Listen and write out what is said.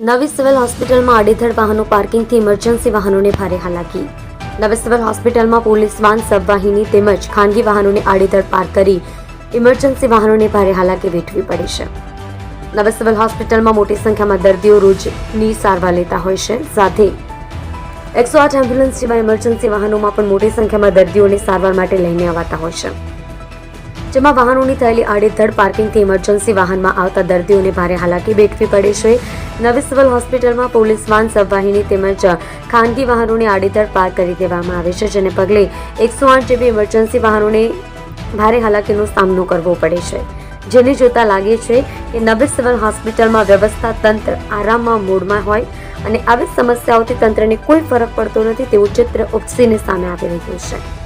નવી સિવિલ હોસ્પિટલમાં આડેધડ વાહનો પાર્કિંગથી ઇમરજન્સી વાહનોને ભારે હાલાકી. નવી સિવિલ હોસ્પિટલમાં પોલીસ, વાન, સબવાહિની તેમજ ખાનગી વાહનોને આડેધડ પાર્ક કરી ઇમરજન્સી વાહનોને ભારે હાલાકી વેઠવી પડી છે. નવી સિવિલ હોસ્પિટલમાં મોટી સંખ્યામાં દર્દીઓ રોજની સારવાર લેતા હોય છે. સાથે એકસો આઠ એમ્બ્યુલન્સ જેવા ઇમરજન્સી વાહનોમાં પણ મોટી સંખ્યામાં દર્દીઓને સારવાર માટે લઈને અવાતા હોય છે. જેમાં વાહનોની થયેલી આડેધડ પાર્કિંગથી ઇમરજન્સી વાહનમાં આવતા દર્દીઓને ભારે હાલાકી વેઠવી પડે છે. નવી સિવિલ હોસ્પિટલમાં પોલીસ વાન સબવાહિની તેમજ ખાનગી વાહનોને આડેધડ પાર્ક કરી દેવામાં આવે છે, જેને પગલે એકસો આઠ જેવી ઇમરજન્સી વાહનોને ભારે હાલાકીનો સામનો કરવો પડે છે. જેને જોતા લાગે છે કે નવી સિવિલ હોસ્પિટલમાં વ્યવસ્થા તંત્ર આરામમાં મૂડમાં હોય અને આવી સમસ્યાઓથી તંત્રને કોઈ ફરક પડતો નથી તેવું ચિત્ર ઉપસીને સામે આવી રહ્યું છે.